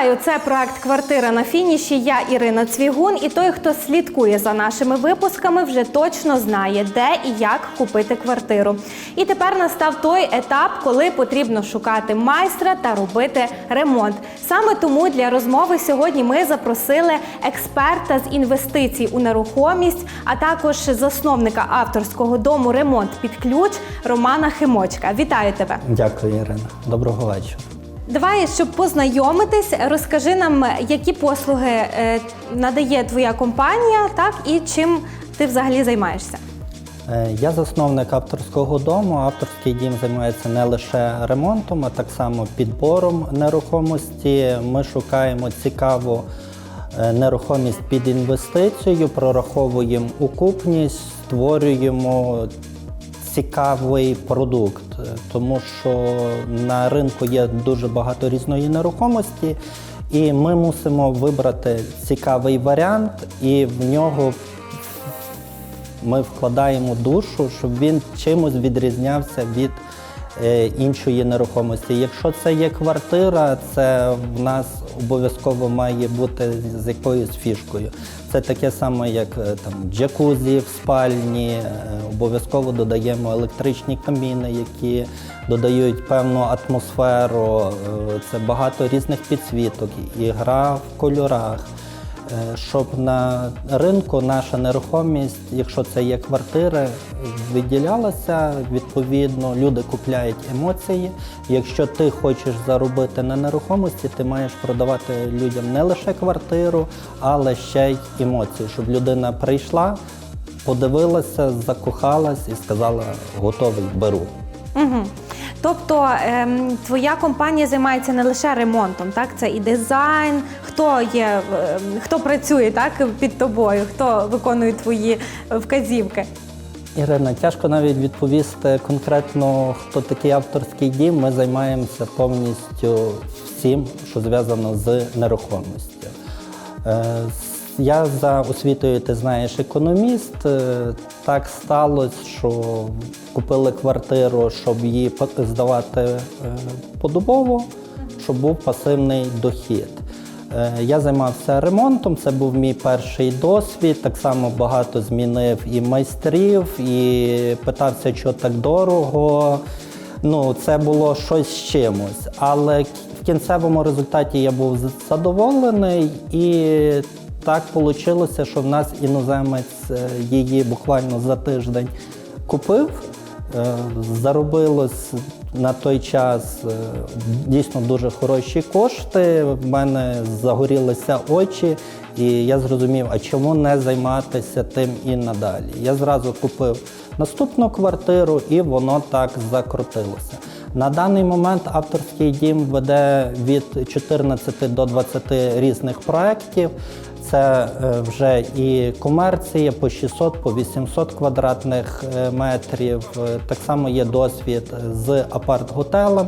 Вітаю! Це проект Квартира на фініші. Я Ірина Цвігун. І той, хто слідкує за нашими випусками, вже точно знає, де і як купити квартиру. І тепер настав той етап, коли потрібно шукати майстра та робити ремонт. Саме тому для розмови сьогодні ми запросили експерта з інвестицій у нерухомість, а також засновника авторського дому Ремонт під ключ Романа Химочка. Вітаю тебе! Дякую, Ірина. Доброго вечора. Давай, щоб познайомитись, розкажи нам, які послуги е, надає твоя компанія, так і чим ти взагалі займаєшся. Е, Я засновник авторського дому. Авторський дім займається не лише ремонтом, а так само підбором нерухомості. Ми шукаємо цікаву е, нерухомість під інвестицію, прораховуємо укупність, створюємо цікавий продукт, е, тому що на ринку є дуже багато різної нерухомості, і ми мусимо вибрати цікавий варіант, і в нього ми вкладаємо душу, щоб він чимось відрізнявся від е, іншої нерухомості. Якщо це є квартира, це в нас обов'язково має бути з якоюсь фішкою. Це таке саме, як е, там джакузі в спальні. е, Обов'язково додаємо електричні каміни, які додають певну атмосферу. Е, Це багато різних підсвіток, і гра в кольорах. Е, щоб на ринку наша нерухомість, якщо це є квартири, виділялася відповідно. Люди купляють емоції. Якщо ти хочеш заробити на нерухомості, ти маєш продавати людям не лише квартиру, але ще й емоції, щоб людина прийшла, подивилася, закохалась і сказала готовий, беру. Угу. Тобто ем, твоя компанія займається не лише ремонтом, так це і дизайн. Хто є, ем, хто працює так під тобою, хто виконує твої вказівки? Ірина, тяжко навіть відповісти конкретно, хто такий авторський дім. Ми займаємося повністю всім, що зв'язано з нерухомістю. Я за освітою, ти знаєш, економіст. Е, Так сталося, що купили квартиру, щоб її здавати е, подобово, щоб був пасивний дохід. Е, Я займався ремонтом, це був мій перший досвід. Так само багато змінив і майстрів, і питався, що так дорого. Ну, це було щось з чимось. Але в кінцевому результаті я був задоволений, і так вийшло, що в нас іноземець е, її буквально за тиждень купив. Е, Заробилось на той час е, дійсно дуже хороші кошти. В мене загорілися очі, і я зрозумів, а чому не займатися тим і надалі. Я зразу купив наступну квартиру, і воно так закрутилося. На даний момент авторський дім веде від 14 до 20 різних проєктів. Це е, вже і комерція по 600, по 800 квадратних е, метрів. Е, Так само є досвід з апарт-готелем.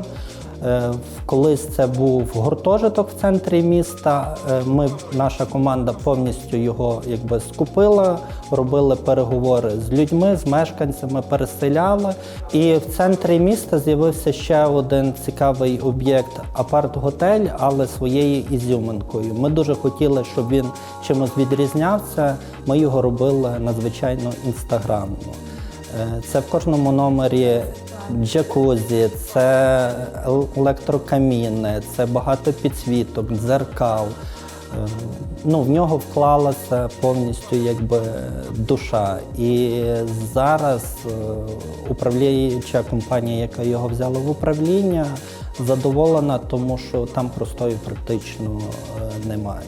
Е, Колись це був гуртожиток в центрі міста. Е, Ми, наша команда повністю його якби скупила, робили переговори з людьми, з мешканцями, переселяли. І в центрі міста з'явився ще один цікавий об'єкт апарт-готель, але своєю ізюминкою. Ми дуже хотіли, щоб він чимось відрізнявся. Ми його робили надзвичайно інстаграмно. Е, Це в кожному номері джакузі, це електрокаміни, це багато підсвіток, дзеркал. Е, Ну, в нього вклалася повністю якби душа. І зараз е, управляюча компанія, яка його взяла в управління, задоволена, тому що там простою практично е, немає.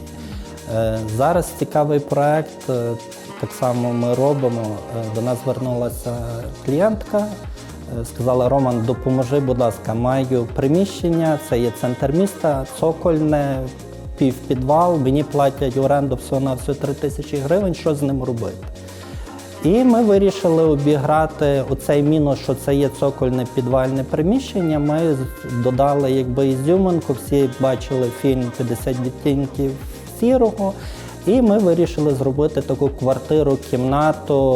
Зараз цікавий проект. Так само ми робимо. До нас звернулася клієнтка. Е, Сказала, Роман, допоможи, будь ласка, маю приміщення, це є центр міста, цокольне, півпідвал, мені платять оренду всього на всього 3 тисячі гривень, що з ним робити? І ми вирішили обіграти оцей мінус, що це є цокольне підвальне приміщення. Ми додали якби ізюминку, всі бачили фільм «50 відтінків сірого. І ми вирішили зробити таку квартиру, кімнату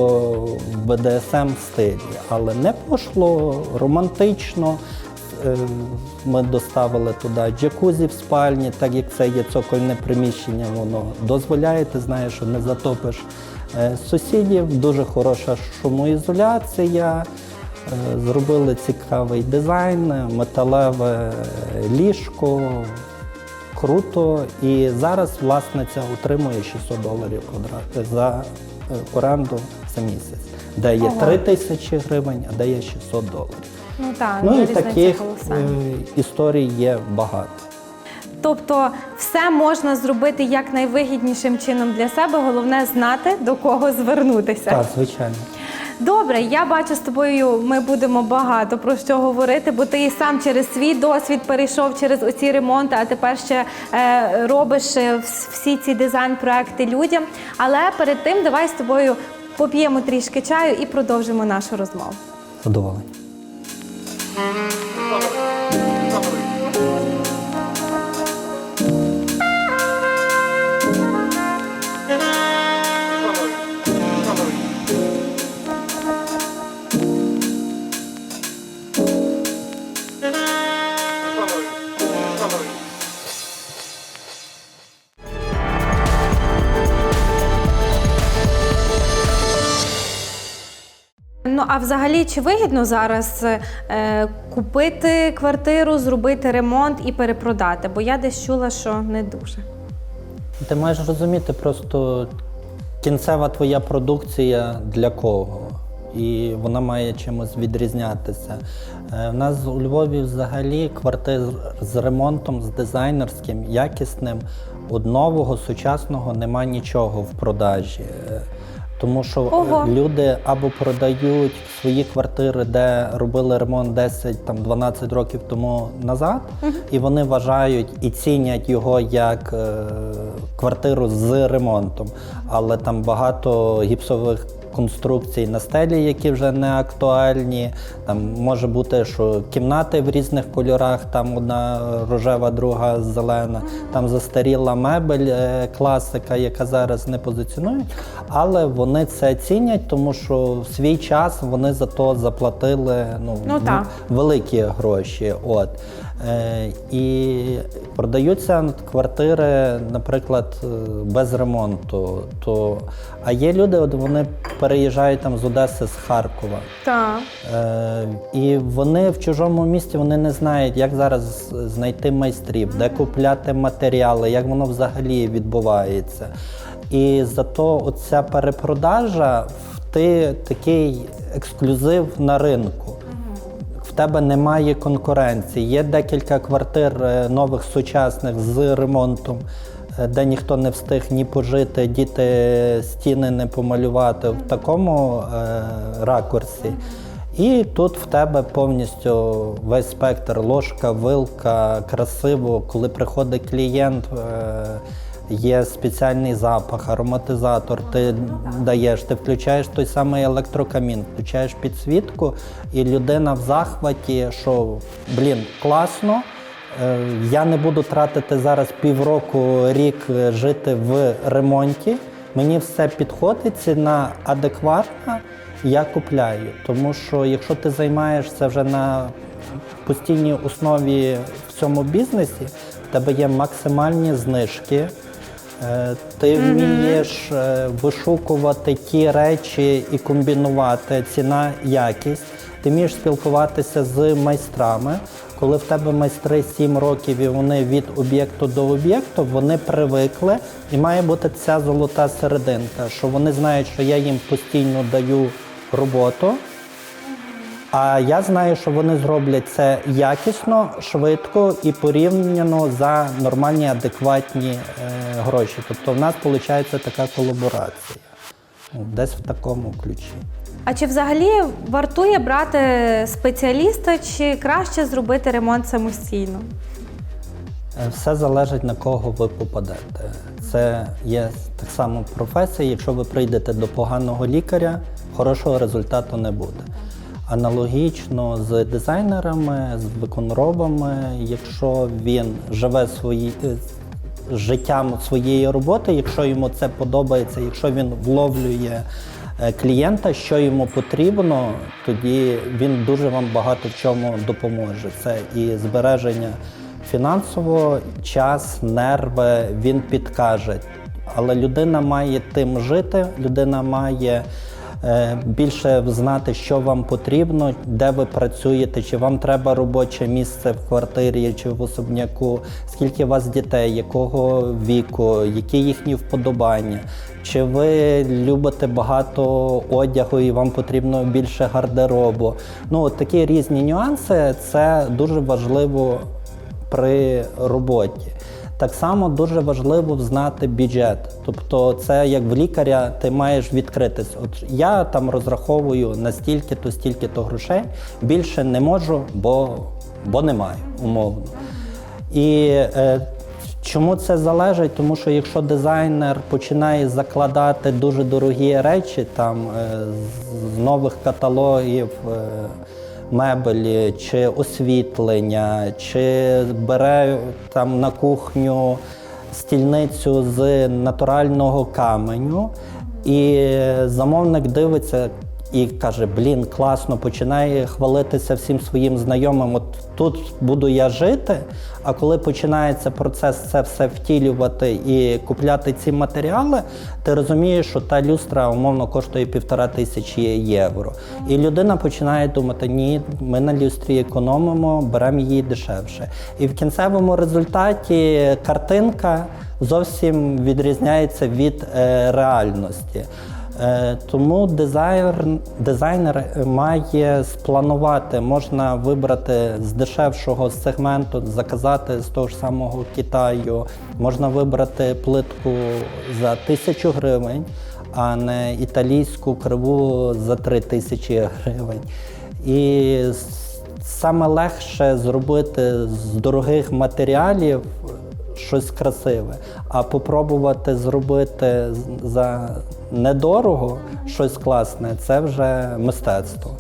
в БДСМ стилі, але не пошло, романтично. е, ми доставили туди джакузі в спальні, так як це є цокольне приміщення, воно дозволяє, ти знаєш, що не затопиш е, сусідів, дуже хороша шумоізоляція. Е, Зробили цікавий дизайн, металеве ліжко, круто. І зараз власниця отримує 600 доларів квадрат за е, оренду за місяць, де є Ого. 3 тисячі гривень, а де є 600 доларів. Ну так, Ну і таких е, історій є багато. Тобто все можна зробити як найвигіднішим чином для себе. Головне знати до кого звернутися. Так, звичайно. Добре, я бачу з тобою. Ми будемо багато про що говорити, бо ти і сам через свій досвід перейшов через оці ремонти, а тепер ще е, робиш е, всі ці дизайн-проекти людям. Але перед тим давай з тобою поп'ємо трішки чаю і продовжимо нашу розмову. Задоволення. А взагалі, чи вигідно зараз е, купити квартиру, зробити ремонт і перепродати? Бо я десь чула, що не дуже. Ти маєш розуміти просто кінцева твоя продукція для кого. І вона має чимось відрізнятися. Е, У нас у Львові взагалі квартир з ремонтом, з дизайнерським, якісним, от нового, сучасного нема нічого в продажі. Тому що е, Ого. люди або продають свої квартири, де робили ремонт 10 там 12 років тому назад, і вони вважають і цінять його як е, квартиру з ремонтом. Але там багато гіпсових конструкцій на стелі, які вже не актуальні. Там може бути, що кімнати в різних кольорах, там одна рожева, друга зелена, там застаріла мебель, е, класика, яка зараз не позиціонують. Але вони це цінять, тому що в свій час вони за то заплатили ну, Ну, великі гроші. От. Е, і продаються квартири, наприклад, е, без ремонту. То, а є люди, от вони переїжджають там з Одеси, з Харкова. Так. Е, і вони в чужому місті вони не знають, як зараз знайти майстрів, де купляти матеріали, як воно взагалі відбувається. І зато оця перепродажа в такий ексклюзив на ринку. Тебе немає конкуренції. Є декілька квартир е, нових сучасних з ремонтом, е, де ніхто не встиг ні пожити, діти стіни не помалювати в такому е, ракурсі. І тут в тебе повністю весь спектр ложка, вилка, красиво. Коли приходить клієнт, є спеціальний запах, ароматизатор. Ти даєш, ти включаєш той самий електрокамін, включаєш підсвітку, і людина в захваті, що блін, класно. е, Я не буду тратити зараз півроку, рік е, жити в ремонті. Мені все підходить, ціна адекватна, я купляю. Тому що якщо ти займаєшся вже на постійній основі в цьому бізнесі, в тебе є максимальні знижки. Е, Ти вмієш е, вишукувати ті речі і комбінувати ціна, якість. Ти вмієш спілкуватися з майстрами. Коли в тебе майстри 7 років і вони від об'єкту до об'єкту, вони привикли, і має бути ця золота серединка, що вони знають, що я їм постійно даю роботу. А я знаю, що вони зроблять це якісно, швидко і порівняно за нормальні, адекватні е, гроші. Тобто в нас виходить така колаборація. Ну, Десь в такому ключі. А чи взагалі вартує брати спеціаліста, чи краще зробити ремонт самостійно? Е, Все залежить на кого ви попадете. Це є так само професія. Якщо ви прийдете до поганого лікаря, хорошого результату не буде. Аналогічно з дизайнерами, з виконробами, якщо він живе свої, е, життям своєї роботи, якщо йому це подобається, якщо він вловлює е, клієнта, що йому потрібно, тоді він дуже вам багато в чому допоможе. Це і збереження фінансового, час, нерви, він підкаже. Але людина має тим жити, людина має більше знати, що вам потрібно, де ви працюєте, чи вам треба робоче місце в квартирі чи в особняку, скільки у вас дітей, якого віку, які їхні вподобання. Чи ви любите багато одягу і вам потрібно більше гардеробу? Ну, такі різні нюанси це дуже важливо при роботі. Так само дуже важливо знати бюджет. Тобто, це як в лікаря, ти маєш відкритись. От я там розраховую на стільки-то, стільки-то грошей. Більше не можу, бо, бо немає, умовно. І е, чому це залежить? Тому що якщо дизайнер починає закладати дуже дорогі речі, там е, з- нових каталогів. Е, мебелі, чи освітлення, чи бере там на кухню стільницю з натурального каменю, і замовник дивиться і каже: Блін, класно, починає хвалитися всім своїм знайомим. От тут буду я жити. А коли починається процес це все втілювати і купляти ці матеріали, ти розумієш, що та люстра умовно коштує півтора тисячі євро. І людина починає думати: ні, ми на люстрі економимо, беремо її дешевше. І в кінцевому результаті картинка зовсім відрізняється від е, реальності. Е, Тому дизайнер, дизайнер має спланувати, можна вибрати з дешевшого сегменту, заказати з того ж самого Китаю, можна вибрати плитку за тисячу гривень, а не італійську криву за три тисячі гривень. І саме легше зробити з дорогих матеріалів щось красиве, а попробувати зробити за недорого щось класне це вже мистецтво.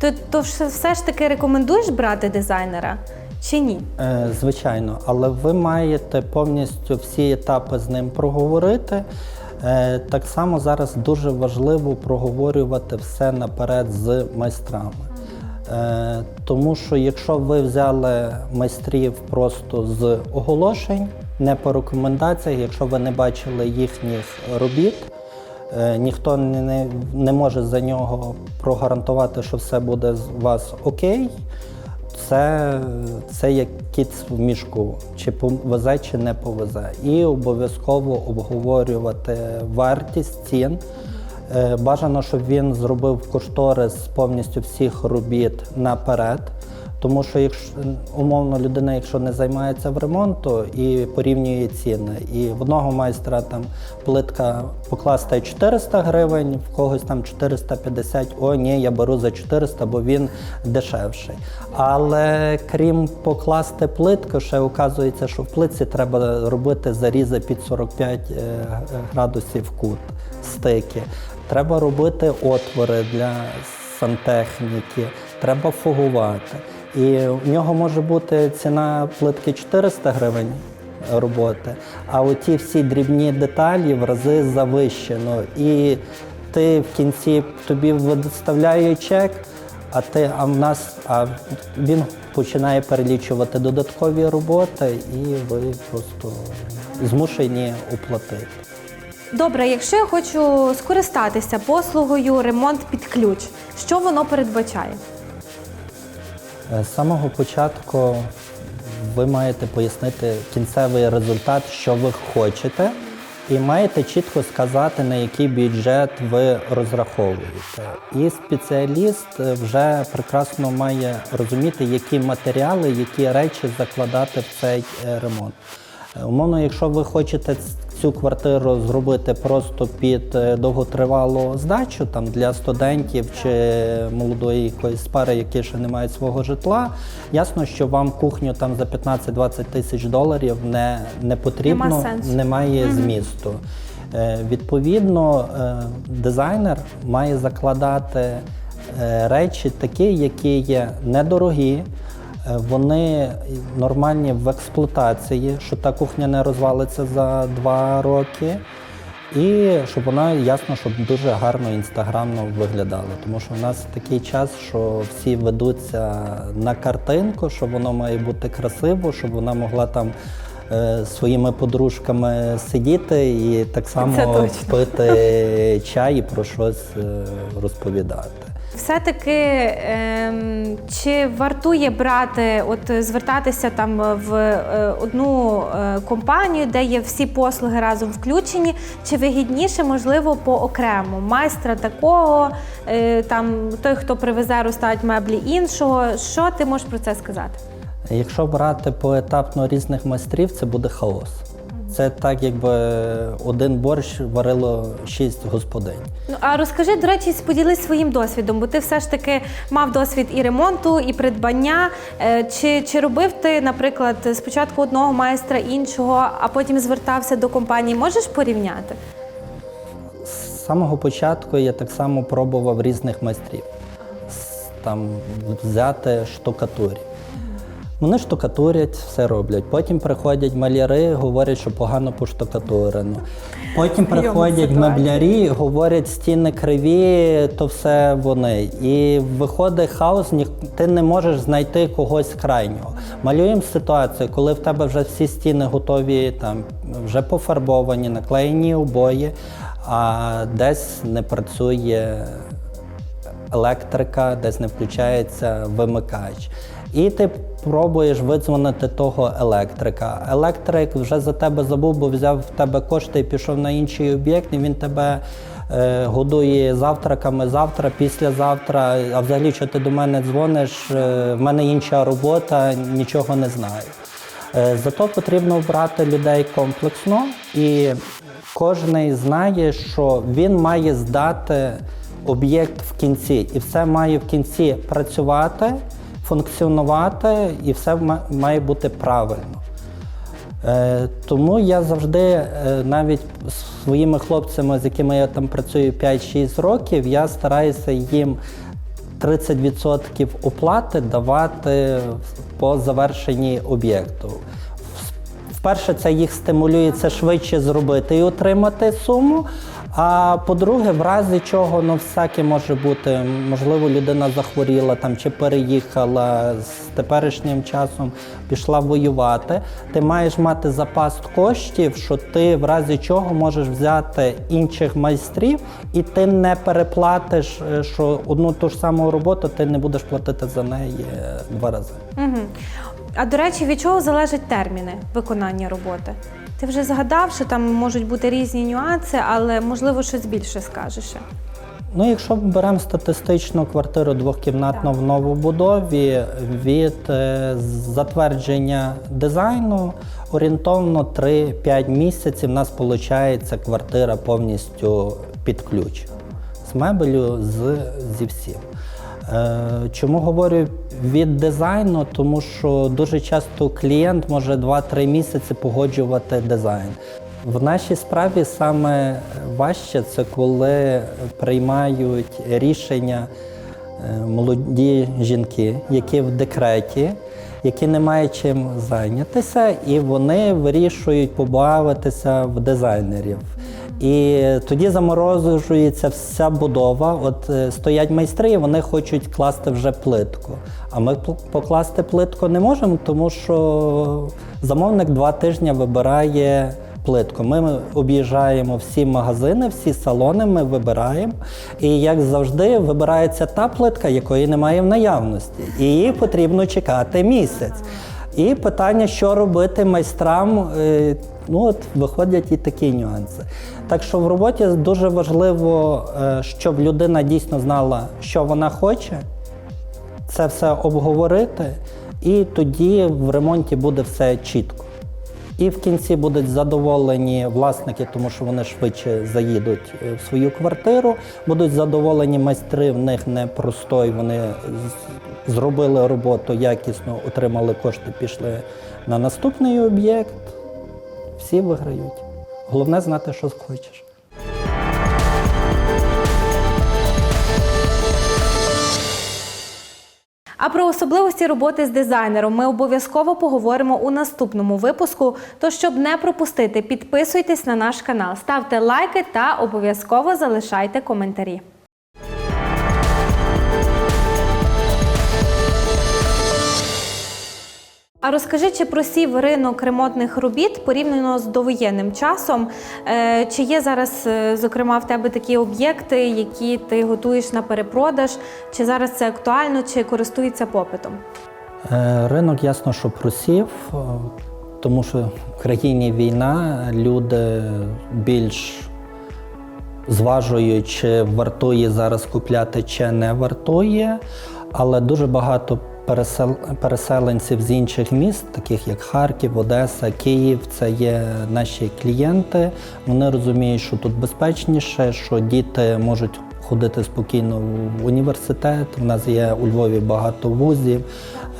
То, то все ж таки рекомендуєш брати дизайнера чи ні? Е, Звичайно, але ви маєте повністю всі етапи з ним проговорити. Е, Так само зараз дуже важливо проговорювати все наперед з майстрами. Е, Тому що якщо ви взяли майстрів просто з оголошень, не по рекомендаціях, якщо ви не бачили їхніх робіт, е, ніхто не, не, може за нього прогарантувати, що все буде з вас окей. Це, це як кіт в мішку, чи повезе, чи не повезе. І обов'язково обговорювати вартість цін. Е, Бажано, щоб він зробив кошторис повністю всіх робіт наперед. Тому що, якщо умовно людина, якщо не займається в ремонту і порівнює ціни, і в одного майстра там плитка покласти 400 гривень, в когось там 450, о, ні, я беру за 400, бо він дешевший. Але крім покласти плитку, ще оказується, що в плитці треба робити зарізи під 45 е, градусів кут, стики. Треба робити отвори для сантехніки, треба фугувати. І в нього може бути ціна плитки 400 гривень роботи, а оті всі дрібні деталі в рази завищено. І ти в кінці тобі виставляє чек, а ти а в нас а він починає перелічувати додаткові роботи, і ви просто змушені оплатити. Добре, якщо я хочу скористатися послугою ремонт під ключ, що воно передбачає? Е, З самого початку ви маєте пояснити кінцевий результат, що ви хочете, і маєте чітко сказати, на який бюджет ви розраховуєте. І спеціаліст е, вже прекрасно має розуміти, які матеріали, які речі закладати в цей е, ремонт. Е, Умовно, якщо ви хочете цю квартиру зробити просто під е, довготривалу здачу там для студентів чи молодої якоїсь пари, які ще не мають свого житла, ясно, що вам кухню там за 15-20 тисяч доларів не, не потрібно, Нема сенсу. немає змісту. Е, Відповідно, дизайнер має закладати речі такі, які є недорогі, вони нормальні в експлуатації, що та кухня не розвалиться за два роки. І щоб вона ясно, щоб дуже гарно інстаграмно виглядала. Тому що в нас такий час, що всі ведуться на картинку, що воно має бути красиво, щоб вона могла там е, своїми подружками сидіти і так само пити чай і про щось е, розповідати. Все-таки ем, чи вартує брати, от звертатися там в е, одну е, компанію, де є всі послуги разом включені, чи вигідніше, можливо, по окремо майстра такого, е, там той, хто привезе, розставить меблі іншого. Що ти можеш про це сказати? Якщо брати поетапно різних майстрів, це буде хаос. Це так, якби один борщ варило шість господинь. Ну а розкажи, до речі, поділись своїм досвідом, бо ти все ж таки мав досвід і ремонту, і придбання. Е, Чи, чи робив ти, наприклад, спочатку одного майстра іншого, а потім звертався до компанії? Можеш порівняти? З самого початку я так само пробував різних майстрів. Там взяти штукатурі. Вони штукатурять, все роблять. Потім приходять маляри, говорять, що погано поштукатурено. Потім приходять меблярі, говорять, стіни криві, то все вони. І виходить хаос, ти не можеш знайти когось крайнього. Малюємо ситуацію, коли в тебе вже всі стіни готові, там вже пофарбовані, наклеєні обої, а десь не працює електрика, десь не включається вимикач. І ти пробуєш видзвонити того електрика. Електрик вже за тебе забув, бо взяв в тебе кошти і пішов на інший об'єкт, і він тебе е, годує завтраками завтра, післязавтра. А взагалі, що ти до мене дзвониш, е, в мене інша робота, нічого не знаю. Е, Зато потрібно брати людей комплексно, і кожен знає, що він має здати об'єкт в кінці, і все має в кінці працювати, функціонувати, і все має бути правильно. Е, тому я завжди, е, навіть з своїми хлопцями, з якими я там працюю 5-6 років, я стараюся їм 30% оплати давати по завершенні об'єкту. Вперше, це їх стимулює це швидше зробити і отримати суму. А по-друге, в разі чого ну всяке може бути. Можливо, людина захворіла там чи переїхала з теперішнім часом, пішла воювати. Ти маєш мати запас коштів, що ти в разі чого можеш взяти інших майстрів, і ти не переплатиш, е, що одну ту ж саму роботу ти не будеш платити за неї е, два рази. Угу. А до речі, від чого залежать терміни виконання роботи? Ти вже згадав, що там можуть бути різні нюанси, але можливо щось більше скажеш. Ну, якщо беремо статистичну квартиру двохкімнатну в новобудові, від е, затвердження дизайну орієнтовно 3-5 місяців в нас виходить квартира повністю під ключ з мебелю, з, зі всім. Е, Чому говорю від дизайну? Тому що дуже часто клієнт може 2-3 місяці погоджувати дизайн. В нашій справі саме важче це коли приймають рішення е, молоді жінки, які в декреті, які не мають чим зайнятися, і вони вирішують побавитися в дизайнерів. І тоді заморозується вся будова. От е, стоять майстри, і вони хочуть класти вже плитку. А ми покласти плитку не можемо, тому що замовник два тижні вибирає плитку. Ми об'їжджаємо всі магазини, всі салони, ми вибираємо. І як завжди, вибирається та плитка, якої немає в наявності. І її потрібно чекати місяць. І питання, що робити майстрам, е, ну от виходять і такі нюанси. Так що в роботі дуже важливо, е, щоб людина дійсно знала, що вона хоче, це все обговорити, і тоді в ремонті буде все чітко. І в кінці будуть задоволені власники, тому що вони швидше заїдуть е, в свою квартиру. Будуть задоволені майстри, в них не простой. Вони зробили роботу якісно, отримали кошти, пішли на наступний об'єкт. Всі виграють. Головне знати, що хочеш. А про особливості роботи з дизайнером ми обов'язково поговоримо у наступному випуску. То щоб не пропустити, підписуйтесь на наш канал, ставте лайки та обов'язково залишайте коментарі. А розкажи, чи просів ринок ремонтних робіт порівняно з довоєнним часом? Е, Чи є зараз, е, зокрема, в тебе такі об'єкти, які ти готуєш на перепродаж? Чи зараз це актуально, чи користується попитом? Е, Ринок ясно, що просів, тому що в країні війна, люди більш зважують, чи вартує зараз купляти, чи не вартує. Але дуже багато переселенців з інших міст, таких як Харків, Одеса, Київ, це є наші клієнти. Вони розуміють, що тут безпечніше, що діти можуть ходити спокійно в університет. У нас є у Львові багато вузів,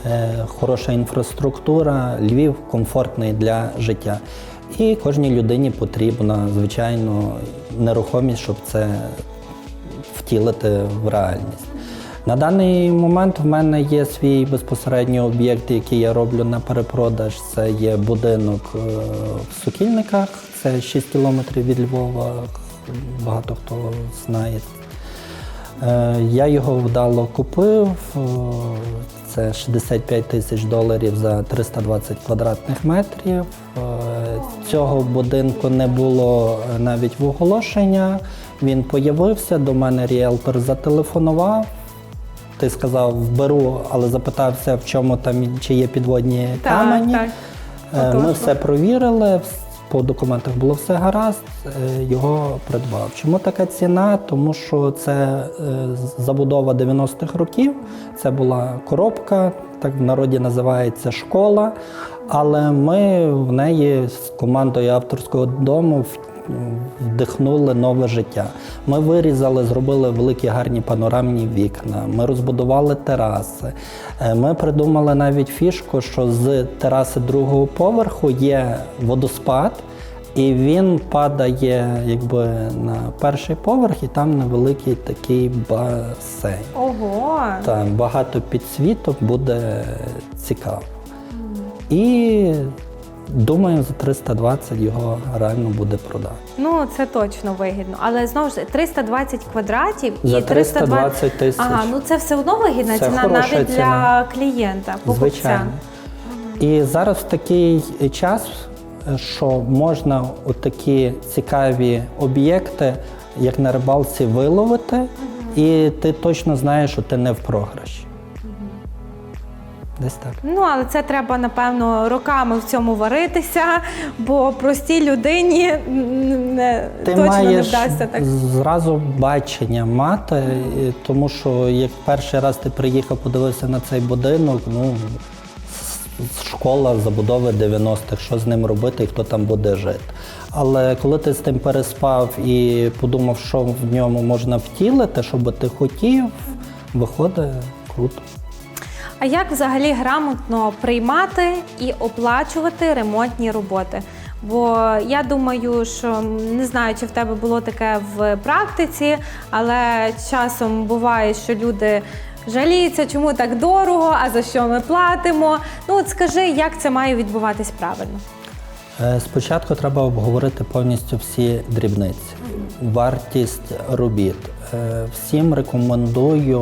е, хороша інфраструктура, Львів комфортний для життя. І кожній людині потрібна, звичайно, нерухомість, щоб це втілити в реальність. На даний момент в мене є свій безпосередньо об'єкт, який я роблю на перепродаж. Це є будинок е, в Сокільниках, це 6 кілометрів від Львова. Багато хто знає. Е, Я його вдало купив. е, Це 65 тисяч доларів за 320 квадратних метрів. Цього будинку не було навіть в оголошення. Він появився, до мене ріелтор зателефонував. Ти сказав, беру, але запитався, в чому там чи є підводні камені. Е, Ми все провірили, по документах було все гаразд, е, його придбав. Чому така ціна? Тому що це е, забудова 90-х років, це була коробка, так в народі називається школа. Але ми в неї з командою авторського дому в- вдихнули нове життя. Ми вирізали, зробили великі гарні панорамні вікна. Ми розбудували тераси. Е, Ми придумали навіть фішку, що з тераси другого поверху є водоспад. І він падає якби на перший поверх, і там невеликий такий басейн. Ого! Там багато підсвіток буде цікаво. І думаю, за 320 його реально буде продати. Ну це точно вигідно. Але знову ж 320 квадратів і За 320 тисяч. Ага, ну це все одно вигідна Це ціна навіть ціна. для клієнта, покупця. Звичайно. І зараз такий час, що можна такі цікаві об'єкти, як на рибалці, виловити, і ти точно знаєш, що ти не в програші. Десь так. Ну, але це треба, напевно, роками в цьому варитися, бо простій людині не, Ти точно не вдасться так. зразу бачення мати, тому що як перший раз ти приїхав, подивився на цей будинок, ну школа забудови 90-х, що з ним робити і хто там буде жити. Але коли ти з тим переспав і подумав, що в ньому можна втілити, що би ти хотів, виходить круто. А як взагалі грамотно приймати і оплачувати ремонтні роботи? Бо я думаю, що не знаю, чи в тебе було таке в практиці, але часом буває, що люди жаліються, чому так дорого, а за що ми платимо. Ну от скажи, як це має відбуватись правильно? Е, Спочатку треба обговорити повністю всі дрібниці, вартість робіт. Е, Всім рекомендую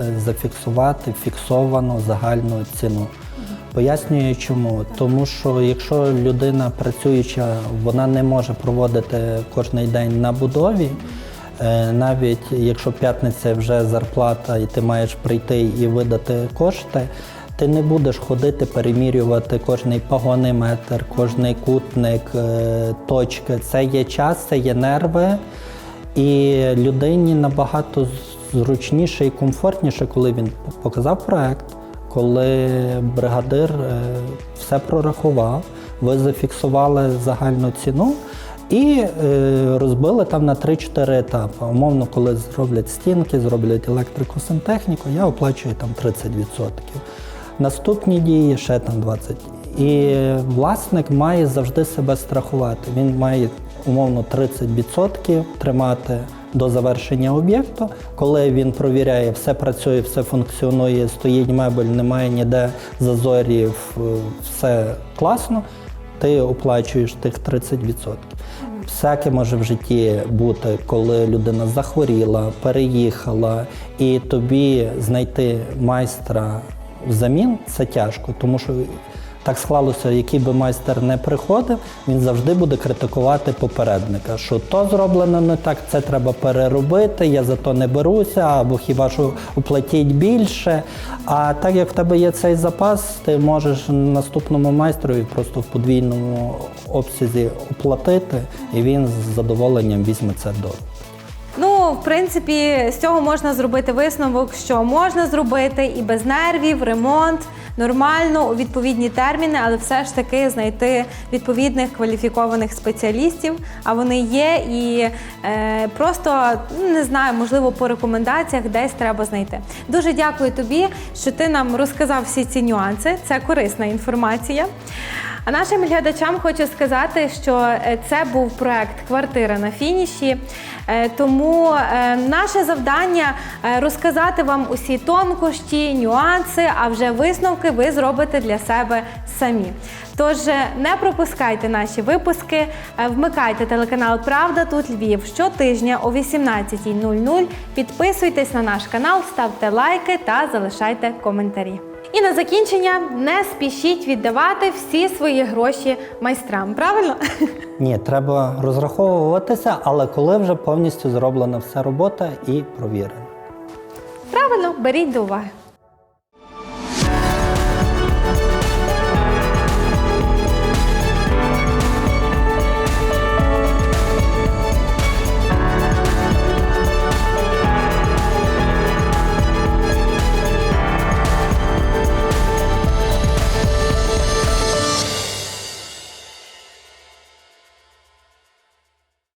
е, зафіксувати фіксовану загальну ціну. Пояснюю чому. Тому що якщо людина працююча, вона не може проводити кожний день на будові. Навіть якщо п'ятниця вже зарплата, і ти маєш прийти і видати кошти, ти не будеш ходити, перемірювати кожний погонний метр, кожний кутник, е, точки. Це є час, це є нерви. І людині набагато зручніше і комфортніше, коли він показав проект, коли бригадир е, все прорахував, ви зафіксували загальну ціну і е, розбили там на 3-4 етапи. Умовно, коли зроблять стінки, зроблять електрику сантехніку, я оплачую там 30%. Наступні дії ще там 20. І власник має завжди себе страхувати. Він має умовно 30% тримати до завершення об'єкту. Коли він провіряє, все працює, все функціонує, стоїть мебель, немає ніде зазорів, е, все класно, ти оплачуєш тих 30%. Всяке може в житті бути, коли людина захворіла, переїхала, і тобі знайти майстра взамін це тяжко, тому що так склалося, який би майстер не приходив, він завжди буде критикувати попередника, що то зроблено не так, це треба переробити, я за то не беруся, або хіба що оплатіть більше. А так як в тебе є цей запас, ти можеш наступному майстрові просто в подвійному обсязі оплатити, і він з задоволенням візьме це до. Ну, в принципі, з цього можна зробити висновок, що можна зробити і без нервів, ремонт нормально у відповідні терміни, але все ж таки знайти відповідних кваліфікованих спеціалістів. А вони є, і е, просто ну, не знаю, можливо, по рекомендаціях десь треба знайти. Дуже дякую тобі, що ти нам розказав всі ці нюанси. Це корисна інформація. А нашим глядачам хочу сказати, що е, це був проект Квартира на фініші. Е, Тому е, наше завдання розказати вам усі тонкощі, нюанси, а вже висновки ви зробите для себе самі. Тож не пропускайте наші випуски, вмикайте телеканал Правда тут Львів щотижня о 18.00. Підписуйтесь на наш канал, ставте лайки та залишайте коментарі. І на закінчення не спішіть віддавати всі свої гроші майстрам. Правильно? Ні, треба розраховуватися, але коли вже повністю зроблена вся робота і провірена. Правильно, беріть до уваги.